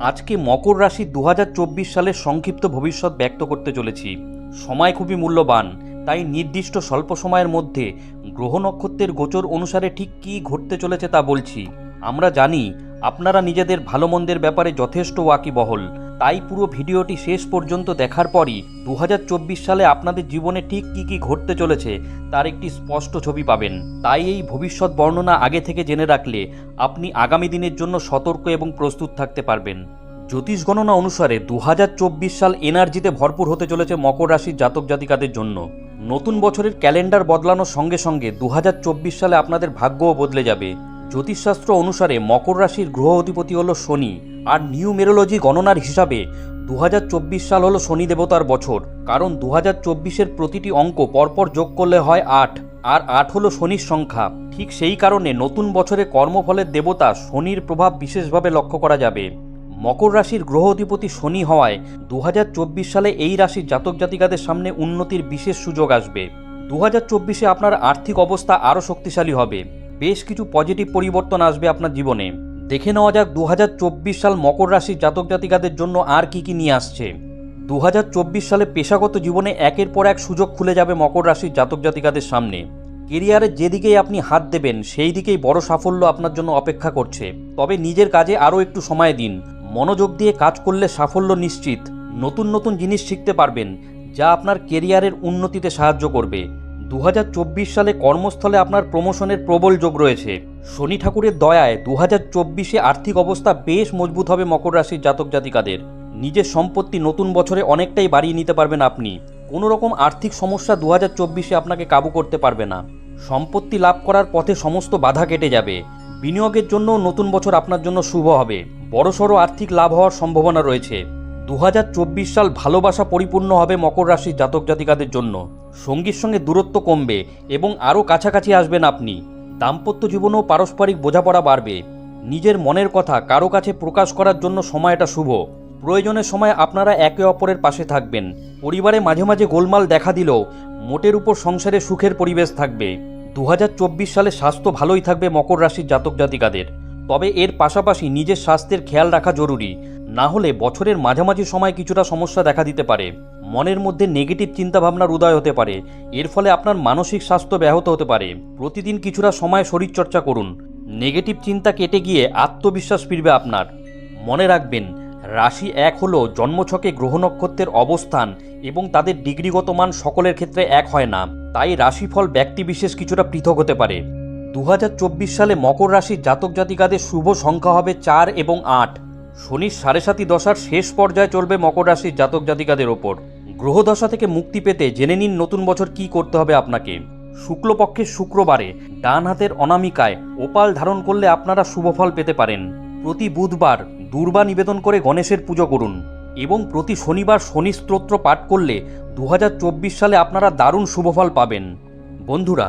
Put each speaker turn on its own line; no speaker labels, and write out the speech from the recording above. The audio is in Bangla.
আজকে মকর রাশি দু হাজার চব্বিশ সালের সংক্ষিপ্ত ভবিষ্যৎ ব্যক্ত করতে চলেছি। সময় খুবই মূল্যবান, তাই নির্দিষ্ট স্বল্প সময়ের মধ্যে গ্রহ নক্ষত্রের গোচর অনুসারে ঠিক কী ঘটতে চলেছে তা বলছি। আমরা জানি, আপনারা নিজেদের ভালো মন্দের ব্যাপারে যথেষ্ট ওয়াকিবহল। তাই পুরো ভিডিওটি শেষ পর্যন্ত দেখার পরই দু হাজার চব্বিশ সালে আপনাদের জীবনে ঠিক কী কী ঘটতে চলেছে তার একটি স্পষ্ট ছবি পাবেন। তাই এই ভবিষ্যৎ বর্ণনা আগে থেকে জেনে রাখলে আপনি আগামী দিনের জন্য সতর্ক এবং প্রস্তুত থাকতে পারবেন। জ্যোতিষ গণনা অনুসারে দু হাজার চব্বিশ সাল এনার্জিতে ভরপুর হতে চলেছে মকর রাশির জাতক জাতিকাদের জন্য। নতুন বছরের ক্যালেন্ডার বদলানোর সঙ্গে সঙ্গে দু হাজার চব্বিশ সালে আপনাদের ভাগ্যও বদলে যাবে। জ্যোতিষশাস্ত্র অনুসারে মকর রাশির গ্রহ অধিপতি হল শনি। আর নিউমেরোলজি গণনার হিসাবে দু হাজার চব্বিশ সাল হলো শনি দেবতার বছর, কারণ দু হাজার প্রতিটি অঙ্ক পরপর যোগ করলে হয় আট, আর আট হলো শনির সংখ্যা। ঠিক সেই কারণে নতুন বছরে কর্মফলের দেবতা শনির প্রভাব বিশেষভাবে লক্ষ্য করা যাবে। মকর রাশির গ্রহ অধিপতি শনি হওয়ায় দু হাজার চব্বিশ সালে এই রাশির জাতক জাতিকাদের সামনে উন্নতির বিশেষ সুযোগ আসবে। দু হাজার আপনার আর্থিক অবস্থা আরও শক্তিশালী হবে। বেশ কিছু পজিটিভ পরিবর্তন আসবে আপনার জীবনে। দেখে নেওয়া যাক দু হাজার চব্বিশ সাল মকর রাশির জাতক জাতিকাদের জন্য আর কি কি নিয়ে আসছে। দু হাজার চব্বিশ সালে পেশাগত জীবনে একের পর এক সুযোগ খুলে যাবে মকর রাশির জাতক জাতিকাদের সামনে। কেরিয়ারের যেদিকেই আপনি হাত দেবেন, সেই দিকেই বড় সাফল্য আপনার জন্য অপেক্ষা করছে। তবে নিজের কাজে আরও একটু সময় দিন। মনোযোগ দিয়ে কাজ করলে সাফল্য নিশ্চিত। নতুন নতুন জিনিস শিখতে পারবেন, যা আপনার কেরিয়ারের উন্নতিতে সাহায্য করবে। দু হাজার চব্বিশ সালে কর্মস্থলে আপনার প্রমোশনের প্রবল যোগ রয়েছে। শনি ঠাকুরের দয়ায় দু হাজার চব্বিশে আর্থিক অবস্থা বেশ মজবুত হবে মকর রাশির জাতক জাতিকাদের। নিজের সম্পত্তি নতুন বছরে অনেকটাই বাড়িয়ে নিতে পারবেন আপনি। কোনো রকম আর্থিক সমস্যা দু হাজার চব্বিশে আপনাকে কাবু করতে পারবে না। সম্পত্তি লাভ করার পথে সমস্ত বাধা কেটে যাবে। বিনিয়োগের জন্য নতুন বছর আপনার জন্য শুভ হবে। বড়সড় আর্থিক লাভ হওয়ার সম্ভাবনা রয়েছে। দু হাজার চব্বিশ সাল ভালোবাসা পরিপূর্ণ হবে মকর রাশির জাতক জাতিকাদের জন্য। সঙ্গীর সঙ্গে দূরত্ব কমবে এবং আরও কাছাকাছি আসবেন আপনি। দাম্পত্য জীবনেও পারস্পরিক বোঝাপড়া বাড়বে। নিজের মনের কথা কারও কাছে প্রকাশ করার জন্য সময়টা শুভ। প্রয়োজনের সময় আপনারা একে অপরের পাশে থাকবেন। পরিবারে মাঝে মাঝে গোলমাল দেখা দিলেও মোটের উপর সংসারে সুখের পরিবেশ থাকবে। দু হাজার চব্বিশ সালে স্বাস্থ্য ভালোই থাকবে মকর রাশির জাতক জাতিকাদের। তবে এর পাশাপাশি নিজের স্বাস্থ্যের খেয়াল রাখা জরুরি। না হলে বছরের মাঝামাঝি সময় কিছুটা সমস্যা দেখা দিতে পারে। মনের মধ্যে নেগেটিভ চিন্তাভাবনার উদয় হতে পারে। এর ফলে আপনার মানসিক স্বাস্থ্য ব্যাহত হতে পারে। প্রতিদিন কিছুটা সময় শরীরচর্চা করুন। নেগেটিভ চিন্তা কেটে গিয়ে আত্মবিশ্বাস ফিরবে আপনার। মনে রাখবেন, রাশি এক হলো জন্মছকে গ্রহ নক্ষত্রের অবস্থান এবং তাদের ডিগ্রিগত মান সকলের ক্ষেত্রে এক হয় না। তাই রাশিফল ব্যক্তিবিশেষ কিছুটা পৃথক হতে পারে। দু হাজার চব্বিশ সালে মকর রাশির জাতক জাতিকাদের শুভ সংখ্যা হবে চার এবং আট। শনির সাড়ে সাতি দশার শেষ পর্যায়ে চলবে মকর রাশির জাতক জাতিকাদের ওপর। গ্রহদশা থেকে মুক্তি পেতে জেনে নিন নতুন বছর কি করতে হবে আপনাকে। শুক্লপক্ষের শুক্রবারে ডান হাতের অনামিকায় ওপাল ধারণ করলে আপনারা শুভফল পেতে পারেন। প্রতি বুধবার দুর্বা নিবেদন করে গণেশের পুজো করুন এবং প্রতি শনিবার শনি স্তোত্র পাঠ করলে দু হাজার চব্বিশ সালে আপনারা দারুণ শুভফল পাবেন। বন্ধুরা